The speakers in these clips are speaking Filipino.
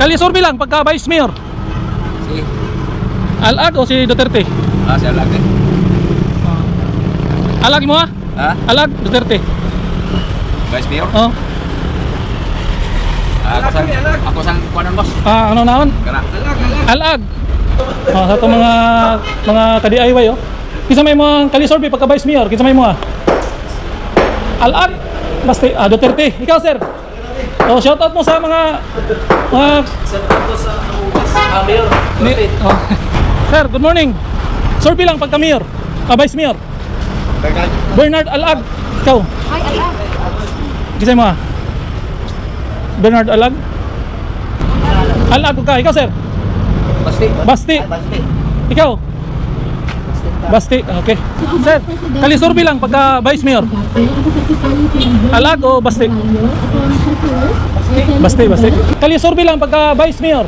Kalisorbi lang pagka Vice Mayor. Si, Alag o si Duterte? ah, siya lang eh. Alag mo ha? Ha? Alag, Duterte. Vice Mayor? Oh. Ah, ako sang, ako sang kuanan boss. Ah, ano naon? Kana. Alag. Oh, sa itong mga mga ka-DIY oh. Kisa may mga kalisorbi pagka Vice Mayor, kisa may mga Alag. Basta ah, Duterte. Ikaw sir. Oh, shout out mo sa mga mga Ni, oh. Sir, good morning. Sorby lang pagka mayor. Ah, vice mayor. Bernard Alag. Ikaw. Ay, alam. Kisay mo ah. Bernard Alag. Alag ko ka. Ikaw, sir. Basti. Basti. Ikaw. Basti. Okay. Sir, kalisorbi lang pagka vice mayor. Alag o Basti? Basti, Basti. Kalisorbi lang pagka vice mayor.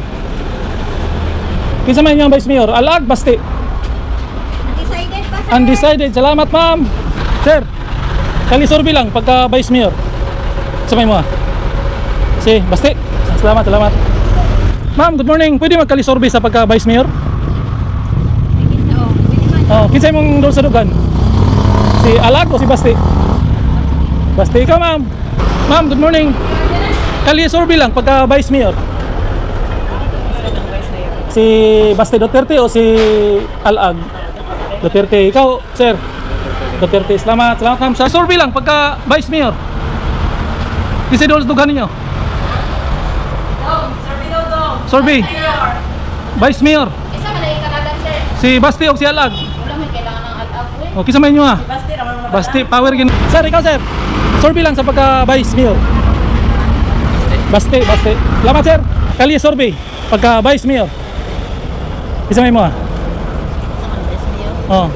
Kinsa man yung vice mayor? Alag, Basti. Undecided pa sa Undecided. Salamat, ma'am. Sir, kalisorbi lang pagka vice mayor. Sabay mo ah. Si, basti. Salamat, salamat. Ma'am, good morning. Pwede magkalisorbi sa pagka vice mayor? Oh, kinsay mong doon sa dugan? Si Alag o si Basti? Basti ikaw, ma'am. Ma'am, good morning. Kalisorbi lang pagka vice mayor. Si Basti Duterte o si Alag? Duterte. Ikaw, sir. Duterte. Salamat. Salamat, ma'am. Sa sorbi lang pagka vice mayor. Kisay doon sa dugan ninyo? Sorbi. Vice mayor. Si Basti o si Alag? Wala may kailangan ng alag, eh. O, kisa man nyo ah. Basti, power gin. Sir, ikaw sir. Sorbi lang sa pagka vice mayor. Basti, basti. Salamat sir. Kali sorbi. Pagka vice mayor. Isa may mo ah. Oh.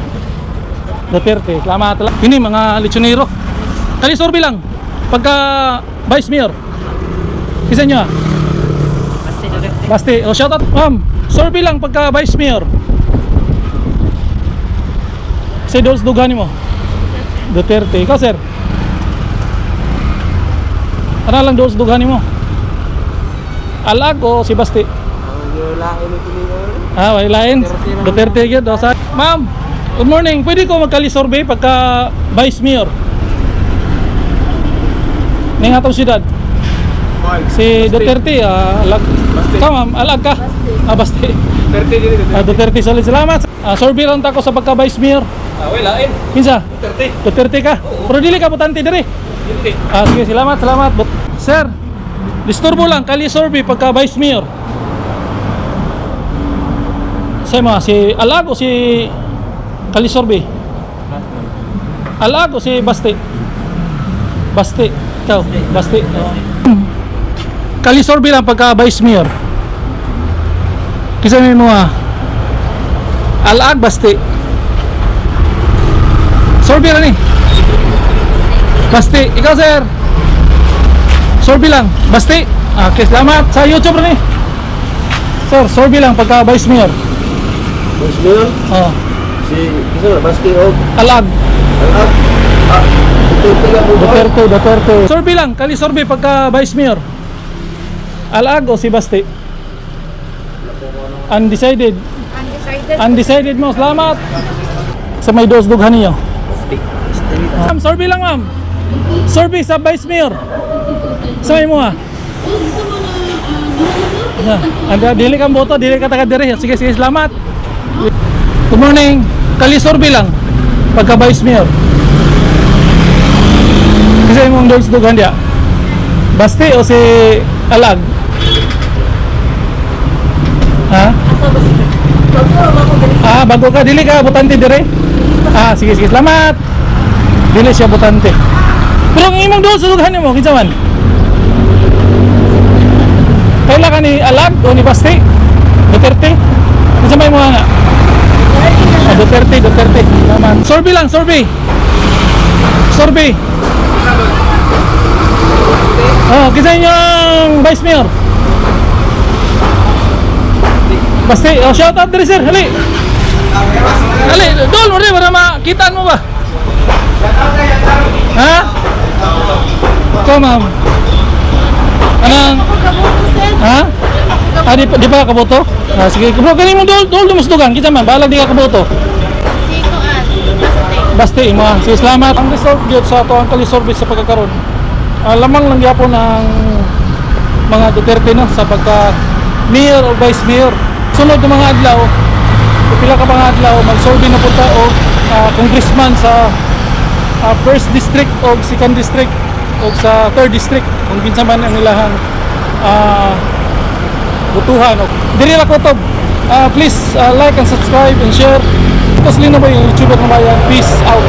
Duterte. Salamat. Ini mga lechonero. Kali sorbi lang. Pagka vice mayor. Isa nyo ah. Basti. O, shout out. Ma'am. Sorbi lang pagka vice mayor. Say dos dugani mo. Duterte. Ikaw, sir. Ano lang dos dugani mo? Alag o si Basti? Ah, may lain. Duterte. O, sa- Ma'am, good morning. Pwede ko magkali-survey pagka Vice Mayor? Ning atong siyudad. Si Duterte, ah, alag. Ikaw, ma'am, alag ka? Ah, Basti. Ah, Duterte, solid. Salamat. Ah, survey lang tako sa pagka Vice Mayor. Ah, wala eh. Kinsa? Duterte. Duterte ka? Pero dili ka butante diri. Hindi. Ah, sige, salamat, salamat. But, sir, disturbo lang, kali sorbi pagka vice mayor. Say mo, si Alag o si Kali sorbi? Alag o si Basti? Basti. Ikaw, Basti. Oo. Kali sorbi lang pagka vice mayor. Kisa mo ah. Alag, Basti. Sorbi lang ni. Basti, ikaw sir. Sorbi lang. Basti. Okay, salamat sa YouTube rin eh. Sir, sorbi lang pagka vice mayor. Mas Mayor, Oh, si Kisa Basti o alag. Alag. Ah? Duterte, Duterte. Sorbi lang, kali sorbi pagka vice mayor. Alag o si Basti? Undecided. Undecided. Undecided mo, salamat. Sa may dos dughan niyo. Ma'am, sorbi lang ma'am. Sorbi sa vice mayor. Sa may mo ah. Yeah. Anda dili kang boto, dili ka taga diri. Sige, sige, salamat. Good morning. Kali sorbi lang pagka vice mayor. Kasi mong dos dughan dia. Basti o si Alag? Ha? Ah, bago ka, dili ka butante dire? Ah, sige sige, salamat. Dili siya butante. Pero ang imong doon sa lughan mo, kinsa man? Kaila ka ni Alag o ni Basti? Duterte? Kinsa may mga nga? Ah, Duterte, Duterte. Salamat. Sorby lang, sorby. Sorby. Oh, kinsa inyong Vice Mayor? Basti, oh, shout out diri sir, hali. Hali, dol rin para makitaan mo ba? Ha? Ikaw ma'am. Sir. ha? Ah, di, di pa ka kaboto? Ah, sige, kung kani mo dol, dol mo dugang, kita man, balag di ka kaboto. Basti, mga sige, salamat. Ang resort gyud sa to ang kalisorbe sa pagkakaroon. Ah, lamang lang gyapon ng mga Duterte no sa pagka mayor o vice mayor. Sunod ng mga adlaw, pila ka mga adlaw magsorbe na punta og ah, congressman sa ah, first district o second district o sa third district. Kung kinsa man ang ilahang ah, butuhan. O diri ra kutob Ah, please ah, like and subscribe and share. Tapos lino ba yung youtuber na bayan peace out